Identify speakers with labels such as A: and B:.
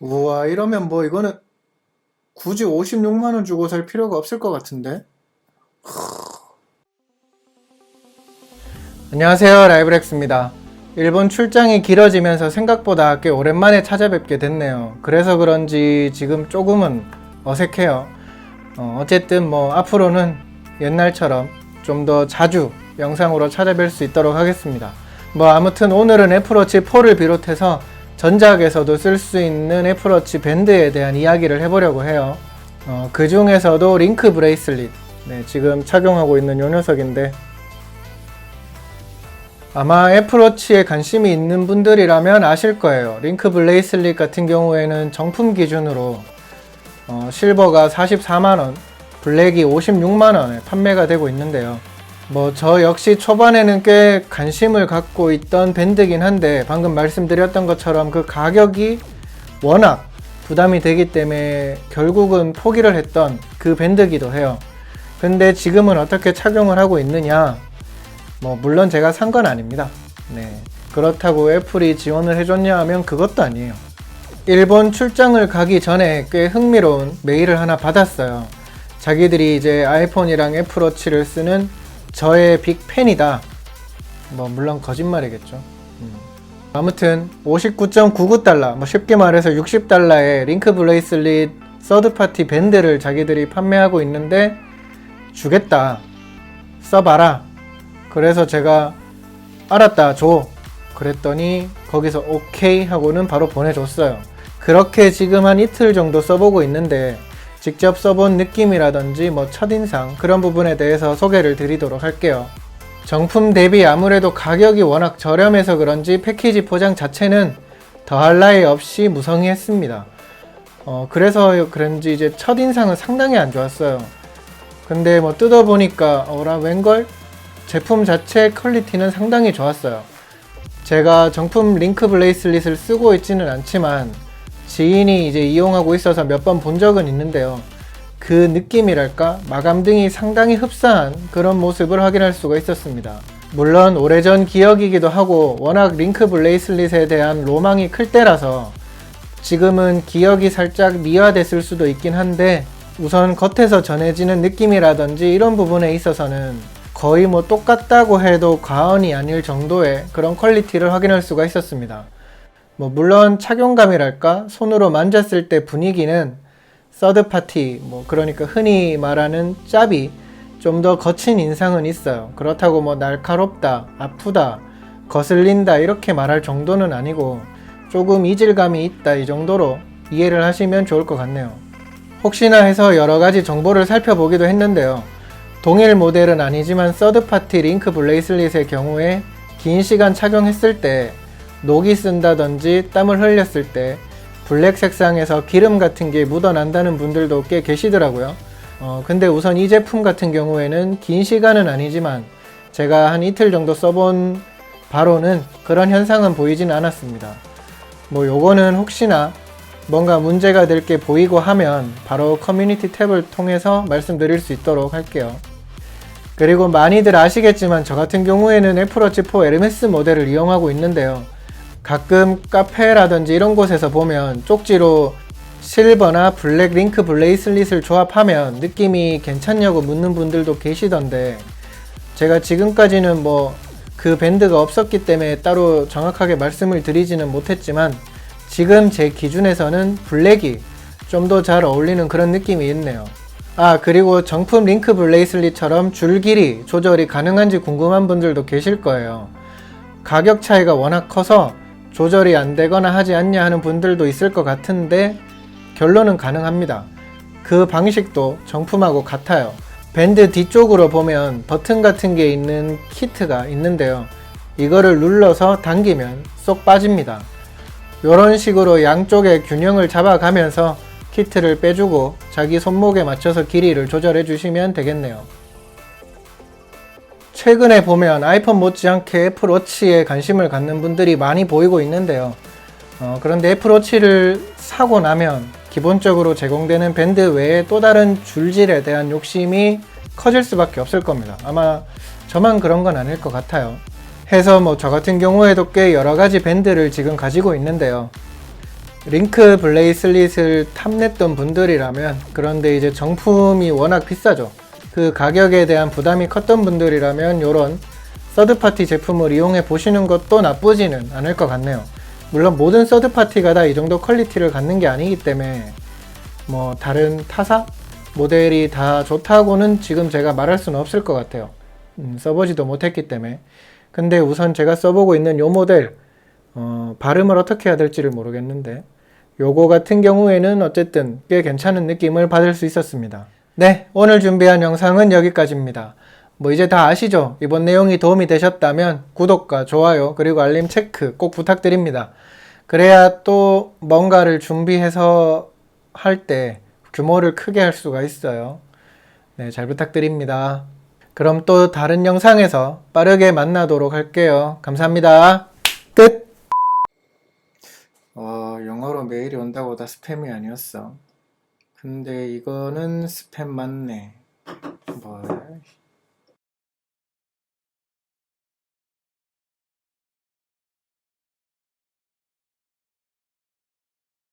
A: 우와, 이러면 뭐 이거는 굳이 56만원 주고 살 필요가 없을 것 같은데? 안녕하세요, 라이브렉스입니다. 일본 출장이 길어지면서 생각보다 꽤 오랜만에 찾아뵙게 됐네요. 그래서 그런지 지금 조금은 어색해요. 어, 어쨌든 뭐 앞으로는 옛날처럼 좀 더 자주 영상으로 찾아뵐 수 있도록 하겠습니다. 뭐 아무튼 오늘은 애플워치 4를 비롯해서 전작에서도 쓸 수 있는 애플워치 밴드에 대한 이야기를 해보려고 해요. 어, 그 중에서도 링크 브레이슬릿. 네, 지금 착용하고 있는 요 녀석인데 아마 애플워치에 관심이 있는 분들이라면 아실 거예요. 링크 블레이슬릿 같은 경우에는 정품 기준으로 어, 실버가 44만원, 블랙이 56만원에 판매가 되고 있는데요. 뭐 저 역시 초반에는 꽤 관심을 갖고 있던 밴드긴 한데 방금 말씀드렸던 것처럼 그 가격이 워낙 부담이 되기 때문에 결국은 포기를 했던 그 밴드기도 해요. 근데 지금은 어떻게 착용을 하고 있느냐? 뭐 물론 제가 산 건 아닙니다. 네. 그렇다고 애플이 지원을 해줬냐 하면 그것도 아니에요. 일본 출장을 가기 전에 꽤 흥미로운 메일을 하나 받았어요. 자기들이 이제 아이폰이랑 애플워치를 쓰는 저의 빅팬이다. 뭐 물론 거짓말이겠죠. 음. 아무튼 59.99달러, 뭐 쉽게 말해서 60달러의 링크 블레이슬릿 서드 파티 밴드를 자기들이 판매하고 있는데 주겠다. 써봐라. 그래서 제가 알았다 줘 그랬더니 거기서 오케이 하고는 바로 보내줬어요 그렇게 지금 한 이틀 정도 써보고 있는데 직접 써본 느낌이라든지 뭐 첫인상 그런 부분에 대해서 소개를 드리도록 할게요 정품 대비 아무래도 가격이 워낙 저렴해서 그런지 패키지 포장 자체는 더할 나위 없이 무성의했습니다 어, 그래서 그런지 이제 첫인상은 상당히 안 좋았어요 근데 뭐 뜯어보니까 어라 웬걸? 제품 자체 퀄리티는 상당히 좋았어요. 제가 정품 링크 블레이슬릿을 쓰고 있지는 않지만 지인이 이제 이용하고 있어서 몇 번 본 적은 있는데요. 그 느낌이랄까 마감 등이 상당히 흡사한 그런 모습을 확인할 수가 있었습니다. 물론 오래전 기억이기도 하고 워낙 링크 블레이슬릿에 대한 로망이 클 때라서 지금은 기억이 살짝 미화됐을 수도 있긴 한데 우선 겉에서 전해지는 느낌이라든지 이런 부분에 있어서는 거의 뭐 똑같다고 해도 과언이 아닐 정도의 그런 퀄리티를 확인할 수가 있었습니다. 뭐 물론 착용감이랄까 손으로 만졌을 때 분위기는 서드 파티 뭐 그러니까 흔히 말하는 짭이 좀 더 거친 인상은 있어요. 그렇다고 뭐 날카롭다, 아프다, 거슬린다 이렇게 말할 정도는 아니고 조금 이질감이 있다 이 정도로 이해를 하시면 좋을 것 같네요. 혹시나 해서 여러 가지 정보를 살펴보기도 했는데요. 동일 모델은 아니지만 서드파티 링크 블레이슬릿의 경우에 긴 시간 착용했을 때 녹이 쓴다든지 땀을 흘렸을 때 블랙 색상에서 기름 같은 게 묻어난다는 분들도 꽤 계시더라고요. 어, 근데 우선 이 제품 같은 경우에는 긴 시간은 아니지만 제가 한 이틀 정도 써본 바로는 그런 현상은 보이진 않았습니다. 뭐 요거는 혹시나 뭔가 문제가 될 게 보이고 하면 바로 커뮤니티 탭을 통해서 말씀드릴 수 있도록 할게요. 그리고 많이들 아시겠지만 저 같은 경우에는 애플워치 4 에르메스 모델을 이용하고 있는데요. 가끔 카페라든지 이런 곳에서 보면 쪽지로 실버나 블랙 링크 블레이슬릿을 조합하면 느낌이 괜찮냐고 묻는 분들도 계시던데 제가 지금까지는 뭐 그 밴드가 없었기 때문에 따로 정확하게 말씀을 드리지는 못했지만 지금 제 기준에서는 블랙이 좀 더 잘 어울리는 그런 느낌이 있네요. 아 그리고 정품 링크 블레이슬릿처럼 줄 길이 조절이 가능한지 궁금한 분들도 계실 거예요. 가격 차이가 워낙 커서 조절이 안 되거나 하지 않냐 하는 분들도 있을 것 같은데 결론은 가능합니다. 그 방식도 정품하고 같아요. 밴드 뒤쪽으로 보면 버튼 같은 게 있는 키트가 있는데요. 이거를 눌러서 당기면 쏙 빠집니다. 이런 식으로 양쪽의 균형을 잡아가면서 키트를 빼주고 자기 손목에 맞춰서 길이를 조절해 주시면 되겠네요. 최근에 보면 아이폰 못지않게 애플워치에 관심을 갖는 분들이 많이 보이고 있는데요. 어, 그런데 애플워치를 사고 나면 기본적으로 제공되는 밴드 외에 또 다른 줄질에 대한 욕심이 커질 수밖에 없을 겁니다. 아마 저만 그런 건 아닐 것 같아요. 해서 뭐 저 같은 경우에도 꽤 여러 가지 밴드를 지금 가지고 있는데요. 링크 블레이슬릿을 탐냈던 분들이라면 그런데 이제 정품이 워낙 비싸죠. 그 가격에 대한 부담이 컸던 분들이라면 이런 서드파티 제품을 이용해 보시는 것도 나쁘지는 않을 것 같네요. 물론 모든 서드파티가 다 이 정도 퀄리티를 갖는 게 아니기 때문에 뭐 다른 타사 모델이 다 좋다고는 지금 제가 말할 수는 없을 것 같아요. 음, 써보지도 못했기 때문에. 근데 우선 제가 써보고 있는 요 모델 어, 발음을 어떻게 해야 될지를 모르겠는데 요거 같은 경우에는 어쨌든 꽤 괜찮은 느낌을 받을 수 있었습니다. 네, 오늘 준비한 영상은 여기까지입니다. 뭐 이제 다 아시죠? 이번 내용이 도움이 되셨다면 구독과 좋아요 그리고 알림 체크 꼭 부탁드립니다. 그래야 또 뭔가를 준비해서 할 때 규모를 크게 할 수가 있어요. 네, 잘 부탁드립니다. 그럼 또 다른 영상에서 빠르게 만나도록 할게요. 감사합니다. 끝! 어, 영어로 메일이 온다고 다 스팸이 아니었어. 근데 이거는 스팸 맞네. 뭐